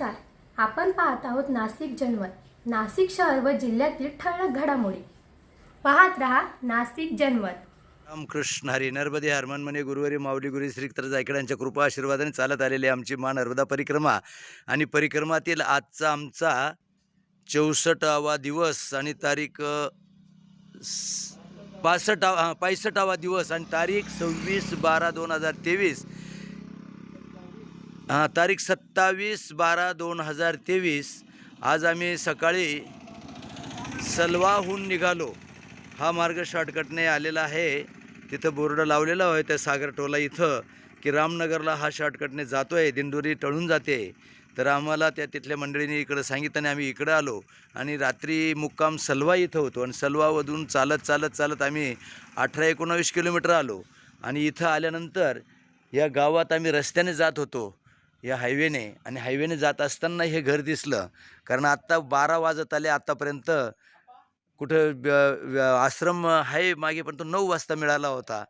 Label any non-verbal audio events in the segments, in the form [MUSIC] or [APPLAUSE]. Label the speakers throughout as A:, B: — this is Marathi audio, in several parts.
A: नमस्कार. आपण पाहत आहोत नाशिक जनमत नाशिक शहर व जिल्ह्यातील ठळक घडामोडी. पाहत रहा नाशिक जनमत
B: रामकृष्ण हरी नर्मदे हरमन म्हणे गुरुवारी माऊली गुरु श्री तर जायकडांच्या कृपा आशीर्वादाने चालत आलेली आमची मा नर्मदा परिक्रमा. आणि परिक्रमातील आजचा आमचा चौसष्टावा दिवस आणि तारीख अ, स- पासष्टावा पासष्टावा दिवस आणि तारीख सव्वीस बारा दोन हजार तेवीस. तारीख सत्तावीस बारा दोन हजार तेवीस. आज आम्ही सकाळी सलवाहून निघालो. हा मार्ग शॉर्टकटने आलेला आहे. तिथं बोर्ड लावलेला आहे त्या सागर टोला इथं की रामनगरला हा शॉर्टकटने जातो आहे दिंडोरी टळून जाते. तर आम्हाला त्या तिथल्या मंडळीने इकडं सांगितल्याने आम्ही इकडं आलो. आणि रात्री मुक्काम सलवा इथं होतो. आणि सलवामधून चालत चालत चालत आम्ही अठरा एकोणावीस किलोमीटर आलो. आणि इथं आल्यानंतर या गावात आम्ही रस्त्याने जात होतो. या हायवेने आणि हायवेने जात असताना हे घर दिसलं. कारण आत्ता बारा वाजत आले आत्तापर्यंत कुठं ब- आश्रम आहे मागे पण तो नऊ वाजता मिळाला होता.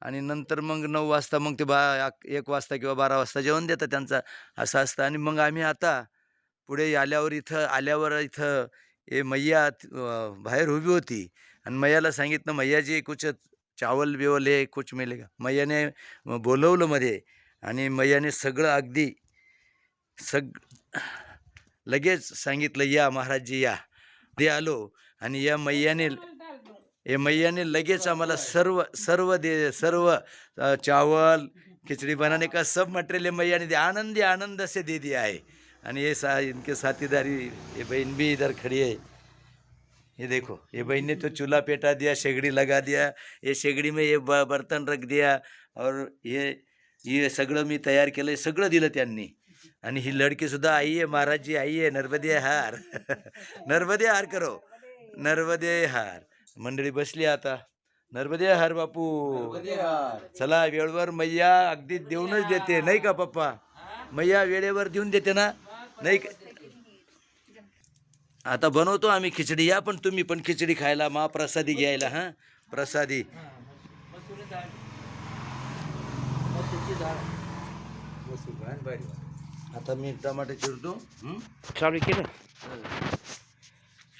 B: आणि नंतर मग नऊ वाजता मग ते बा एक- वाजता किंवा बारा वाजता जेवण देतं त्यांचा असं असतं. आणि मग आम्ही आता पुढे आल्यावर इथं आल्यावर इथं हे मैया बाहेर उभी होती. आणि मैयाला सांगितलं मैयाजी कुछ चावल बिवल हे कुछ मिळेल का मैयाने बोलवलं मध्ये आणि मैयाने सगळं अगदी सग लगेच सांगितलं या महाराजजी या ते आलो. आणि या मैयाने या मैयाने लगेच आम्हाला सर्व सर्व दे सर्व चावल खिचड़ी बनाने का सब मटेरियल ये मैया ने दिया आनंद असे आनंद से दे दिया है आणि ये सा इनके साथीदारी ये बहन भी इधर खड़ी है. ये देखो ये बहन ने तो चूल्हा पेटा दिया शेगड़ी लगा दिया ये शेगड़ी में ये ब- बर्तन रख दिया और ये ये सगळं मी तयार केलं सगळं दिलं त्यांनी. आणि ही लडकी सुद्धा आई आहे महाराजजी आई आहे नर्मदे हार. [LAUGHS] नर्मदे हार करो. नर्मदे हार. मंडळी बसली आता. नर्मदे हार बापू. चला वेळेवर मैया अगदी देऊनच देते नाही का पप्पा? मैया वेळेवर देऊन देते ना? नाही का? आता बनवतो आम्ही खिचडी. या पण तुम्ही पण खिचडी खायला महाप्रसादी घ्यायला हा? प्रसादी. आता मी टमाटे चिरतो. हं?
C: चालू केलं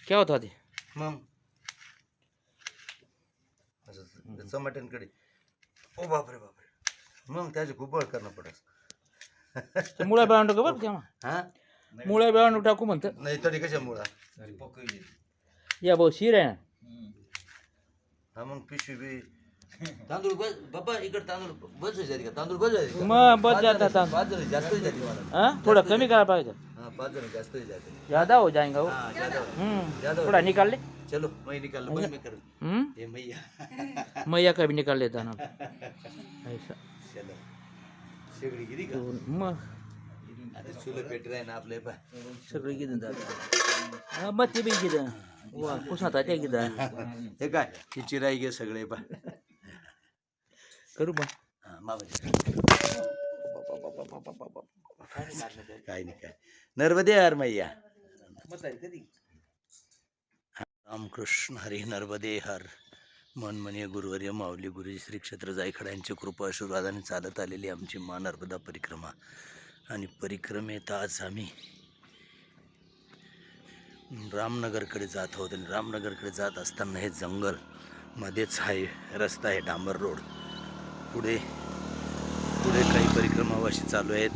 C: काय होतं ते
B: मग? असं मटणकडे ओ बापरे बापरे. मग त्याचे खूप बळ करणं पडत
C: ते मुळ्या बेळांडू का बरं तेव्हा
B: हा?
C: मुळ्या बेळांडू टाकू म्हणतं.
B: नाही तरी कशा मुळा
C: या भाऊ शिर आहे ना?
B: हा मग पिशवी बी. तांदूळ बस बाबा इकडे तांदूळ बस जाते का? तांदूळ बस जाते
C: मग बस जाता तांदूळ.
B: पाच जण जास्त जाते मला.
C: हा? थोडा कमी करायला पाहिजे.
B: हा पाच जण जास्त जाते.
C: ज़्यादा हो जाएगा वो
B: हा. ज़्यादा
C: हम्म
B: ज़्यादा
C: थोड़ा निकाल ले
B: चलो मैं निकाल मैं मैं कर
C: हम्म?
B: ये मैया.
C: मैया का भी निकाल लेता ना ऐसा.
B: चलो. शेगडी गिरी का?
C: तो मग.
B: आता चुलं पेटर आहे ना आपले पा
C: सगळं किती जात मग ते बी किती? वा कुसात ते किती?
B: हे काय? ही चिराई घे सगळे पा
C: करू
B: मामाजी. काय नाही काय. नर्मदे हर मैया. रामकृष्ण हरी नर्मदे हर. मनमनीय गुरुवर्य माऊली गुरु श्री क्षेत्र जायखडा यांची कृपा आशीर्वादाने चालत आलेली आमची मा नर्मदा परिक्रमा. आणि परिक्रमेत आज आम्ही रामनगरकडे जात आहोत. आणि रामनगरकडे जात असताना हे जंगल मध्येच आहे रस्ता आहे डांबर रोड. पुढे पुढे काही परिक्रमावाशी चालू आहेत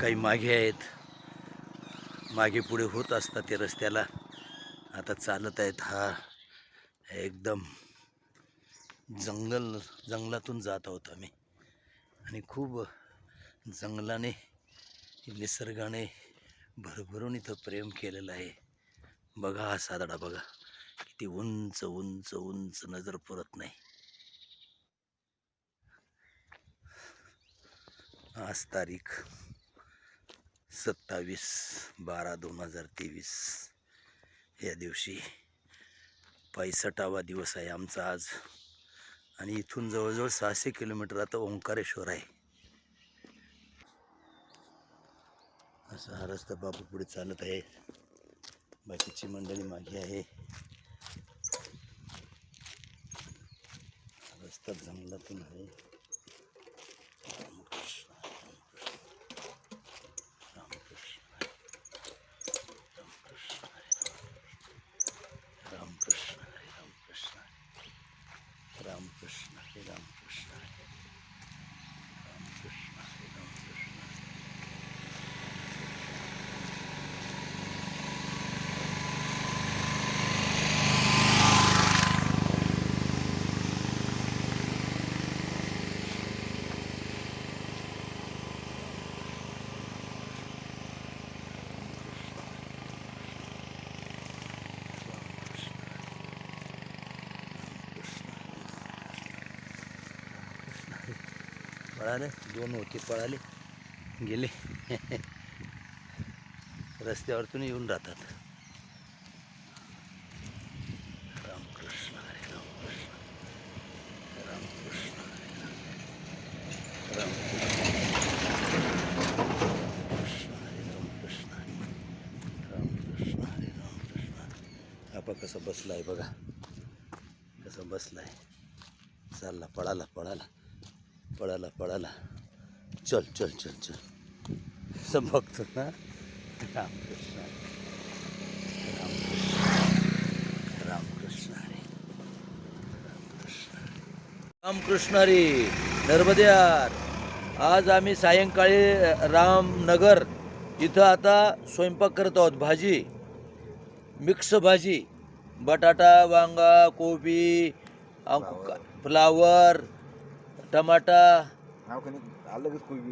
B: काही मागे आहेत. मागे पुढे होत असतात ते रस्त्याला. आता चालत आहेत हा एकदम जंगल जंगलातून जात आहोत आम्ही. आणि खूप जंगलाने निसर्गाने भरभरून इथं प्रेम केलेलं आहे. बघा हा सादडा बघा. किती उंच उंच उंच नजर पुरत नाही. आज तारीख सत्तावीस बारा दोन हजार तेवीस. या दिवशी पैसठावा दिवस आहे आमचा आज. आणि इथून जवळजवळ सहाशे किलोमीटर आता ओंकारेश्वर आहे. असा हा रस्ता बापू पुढे चालत आहे. बाकीची मंडळी मागे आहे. रस्ता जंगलातून आहे रामकृष्ण रामकृष्ण रामकृष्ण रामकृष्ण हरे रामकृष्ण हरे रामकृष्ण हरे रामकृष्ण पळाले दोन होते पळाले गेले. रस्त्यावरतून येऊन राहतात. रामकृष्ण हरे रामकृष्ण रामकृष्ण रामकृष्ण हरे रामकृष्ण रामकृष्ण हरे रामकृष्ण आपा कसं बसला आहे बघा. कसं बसला आहे चालला पळाला पळाला. पळाला पळाला. चल चल चल चल. असं बघतो ना. रामकृष्ण रामकृष्ण रामकृष्ण हरी. रामकृष्ण रामकृष्ण हरी. नर्मदेहार आज आम्ही सायंकाळी रामनगर इथं आता स्वयंपाक करत आहोत. भाजी. मिक्स भाजी. बटाटा वांगा कोबी फ्लावर टमाटा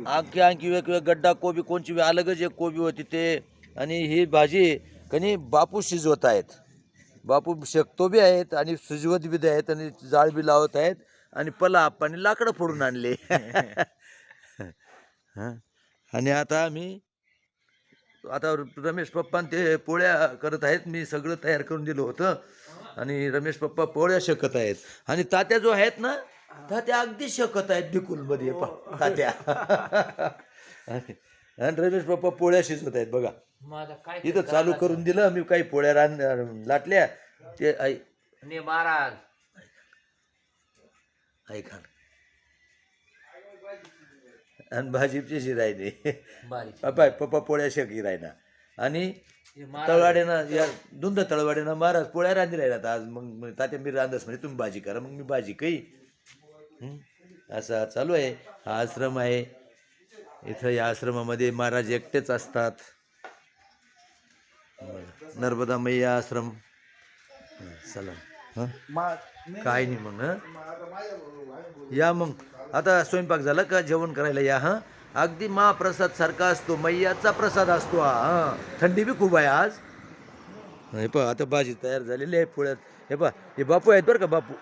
B: आणखी आणखी वेगवेगळे गड्डा कोबी कोणची अलगच एक कोबी होती ते. आणि ही भाजी कनी बापू शिजवत आहेत. बापू शकतो बी आहेत आणि शिजवत बी आहेत आणि जाळ बी लावत आहेत आणि पला आप्पाने लाकडं फोडून आणले. [LAUGHS] हं. आणि आता आम्ही आता रमेश पप्पा ते पोळ्या करत आहेत. मी सगळं तयार करून दिलं होतं. आणि रमेश पप्पा पोळ्या शकत आहेत. आणि तात्या जो आहेत ना तात्या अगदी शकत आहेत बिकुलमध्ये पा- तात्या. आणि रमेश पप्पा पोळ्या शिजवत आहेत बघा.
C: माझा काय
B: इथं चालू करून दिलं मी काही पोळ्या रान लाटल्या. ते आई
C: ने महाराज.
B: ऐका आणि भाजीची शिरायने
C: बारीक
B: पप्पा पप्पा पोळ्या शेकी राहिना आणि
C: हे महाराज.
B: तळवाड्यानं या दुंद तळवाड्यानं महाराज पोळ्या रांधी राहिला आज. मग मग तात्या मी रांधस म्हणजे तुम्ही भाजी करा मग मी भाजी काही हं? असं चालू आहे. हा आश्रम आहे. इथं या आश्रमामध्ये महाराज एकटेच असतात. नर्मदा मैया आश्रम. चला. काय नाही मग हं? या मग. आता स्वयंपाक झाला का? जेवण करायला या हां? अगदी महाप्रसाद सारखा असतो. मैयाचा प्रसाद असतो हा हा. थंडी बी खूप आहे आज. हे पहा आता भाजी तयार झालेली आहे पोळ्यात. हे पहा हे बापू आहेत बरं का बापू?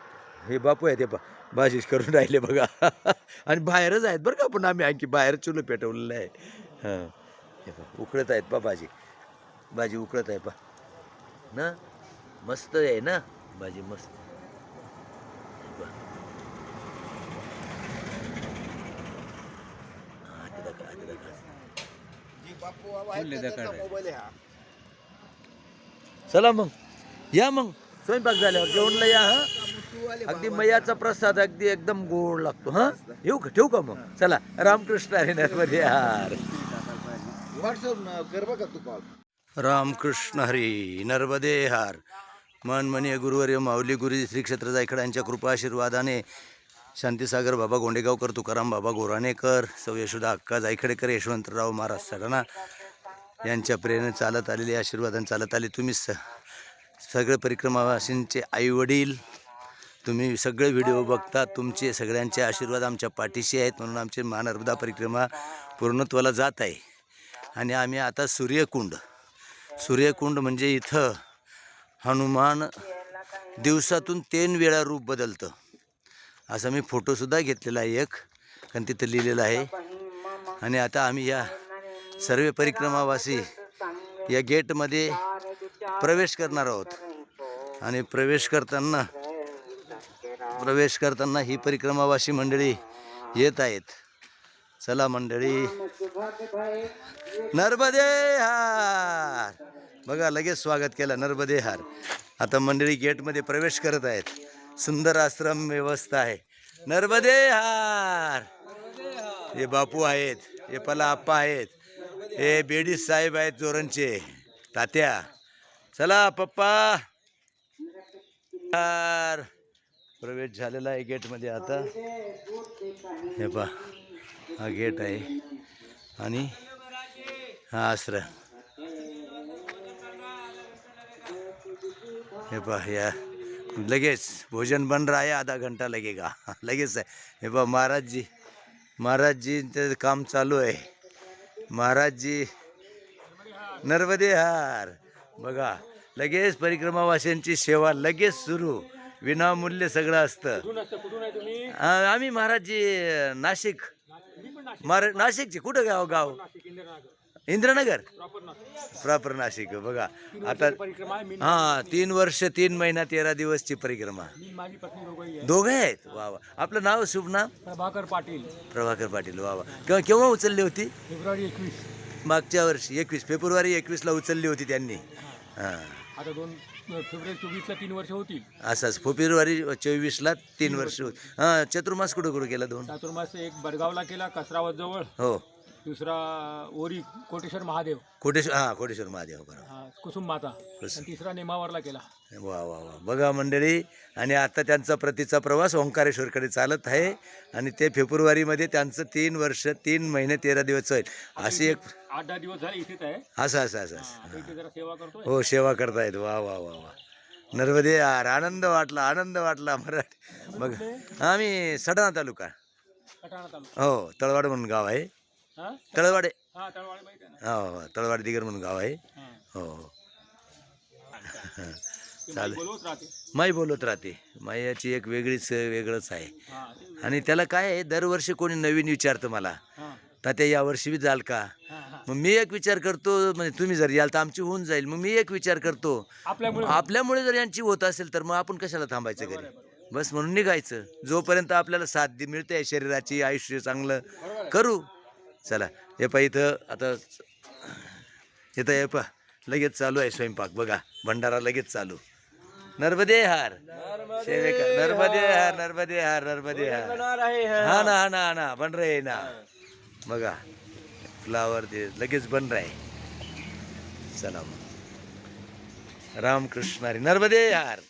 B: हे बापू आहेत हे पहा भाजी करून राहिले बघा. [LAUGHS] आणि बाहेरच आहेत बरं का पण आम्ही आणखी बाहेर चुलं पेटवलेलं आहे. हां. हे उकळत आहेत पा भाजी भाजी उकळत आहे पा. ना? मस्त आहे ना? भाजी मस्त. ते ते. चला मग. या मग. स्वयंपाक झाल्यावर जेवणला या हा? अगदी मैयाचा प्रसाद अगदी एकदम गोड लागतो हा? येऊ का ठेवू का मग? चला रामकृष्ण हरी नर्मदे हार रामकृष्ण हरी नर्मदे हार. मन मनी गुरुवर्य माऊली गुरुजी श्री क्षेत्र जायकडांच्या कृपा आशीर्वादाने शांतीसागर बाबा गोंडेगावकर तुकाराम बाबा गोराणेकर सौ यशोदा अक्का जायखेडेकर यशवंतराव महाराज सडाणा यांच्या प्रेरणेने चालत आलेले आशीर्वादाने चालत आले. तुम्ही स सगळे परिक्रमावासींचे आईवडील तुम्ही सगळे व्हिडिओ बघता तुमचे सगळ्यांचे आशीर्वाद आमच्या पाठीशी आहेत म्हणून आमची महानर्मदा परिक्रमा पूर्णत्वाला जात आहे. आणि आम्ही आता सूर्यकुंड. सूर्यकुंड म्हणजे इथं हनुमान दिवसातून तीन वेळा रूप बदलतं. असा मी फोटोसुद्धा घेतलेला आहे एक कारण तिथं लिहिलेलं आहे. आणि आता आम्ही या सर्व परिक्रमावासी या गेटमध्ये प्रवेश करणार आहोत. आणि प्रवेश करताना प्रवेश करताना ही परिक्रमावासी मंडळी येत आहेत. चला मंडळी. नर्मदे हार. बघा लगेच स्वागत केलं नर्मदे हार. आता मंडळी गेटमध्ये प्रवेश करत आहेत. सुंदर आश्रम व्यवस्था आहे. नर्मदे हार. हे बापू आहेत हे पला आप्पा आहेत हे बेडी साहेब आहेत जोरणचे तात्या. चला पप्पा. हार. प्रवेश झालेला आहे गेटमध्ये आता. हे पा हा गेट आहे. आणि हा आसरा हे पा या. लगेच भोजन बन रहा है आधा घंटा लगेगा. [LAUGHS] लगेच आहे. हे बा महाराजजी महाराजजींचं काम चालू आहे. महाराजजी नर्मदे हार. बघा लगेच परिक्रमावासियांची सेवा लगेच सुरू. विनामूल्य सगळं असतं. आ- आम्ही महाराजजी नाशिक. महाराज नाशिकचे. कुठं गाव गाव? इंद्रनगर. प्रॉपर नाशिक. बघा. आता हा तीन वर्ष तीन महिना तेरा दिवसची परिक्रमा.
D: माझी पत्नी दोघंही आहे
B: दोघे आहेत? वा वा. आपलं नाव शुभ नाम?
D: प्रभाकर पाटील.
B: प्रभाकर पाटील वा वा. केव्हा केव्हा उचलली होती?
D: फेब्रुवारी एकवीस.
B: मागच्या वर्षी एकवीस. फेब्रुवारी एकवीसला उचलली होती त्यांनी. हां.
D: आता दोन फेब्रुवारी चोवीसला तीन वर्ष होतील.
B: असंच फेब्रुवारी चोवीसला तीन वर्ष होत हां चतुर्मास कुठं कुठं केला दोन?
D: चातुर्मास एक बडगावला केला कसरावत जवळ
B: हो.
D: दुसरा ओरी कोटेश्वर महादेव.
B: कोटेश्वर हां कोटेश्वर महादेव बरोबर.
D: हा, कुसुम माता.
B: कुसुम.
D: आणि तिसरा नेमावरला केला.
B: वा वा वा. बघा मंडळी आणि आता त्यांचा प्रतीचा प्रवास ओंकारेश्वरकडे चालत आहे. आणि ते फेब्रुवारीमध्ये त्यांचं तीन वर्ष तीन महिने तेरा दिवस होईल. अशी एक
D: आठ दहा दिवस झाले इथेच आहे.
B: असं असं असं
D: हा,
B: असं.
D: आता इथे जरा सेवा करतोय.
B: हो सेवा करतायत. वा वा वा वा. नर्मदे यार आनंद वाटला आनंद वाटला मराठी. बघ आम्ही सडना तालुका.
D: कटाणा तालुका.
B: हो तळवाड म्हणून गाव आहे. तळवाडे.
D: हा तळवाडी
B: हो तळवाड दिगर म्हणून गाव आहे.
D: हा.
B: चालेल. माई बोलत राहते. मायाची एक वेगळीच वेगळंच आहे. आणि त्याला काय आहे दरवर्षी कोणी नवीन विचारतं मला. तात्या यावर्षी बी जाल का? मग मी एक विचार करतो म्हणजे तुम्ही जर याल तर आमची होऊन जाईल. मग मी एक विचार करतो.
D: आपल्यामुळे
B: जर यांची होत असेल तर मग आपण कशाला थांबायचं घरी? बस म्हणून निघायचं. जोपर्यंत आपल्याला साथ मिळते शरीराची आयुष्य चांगलं करू. चला हे पा इथं आता इथं हे पा लगेच चालू आहे स्वयंपाक बघा भंडारा लगेच चालू. नर्मदे हार. सेवेका नर्मदे हार नर्मदे हार नर्मदे हार. हा. ना हा ना हा ना बन रहे ना. बघा फ्लावर ते लगेच बन रहे. चला मग. रामकृष्ण हरी नर्मदे हार.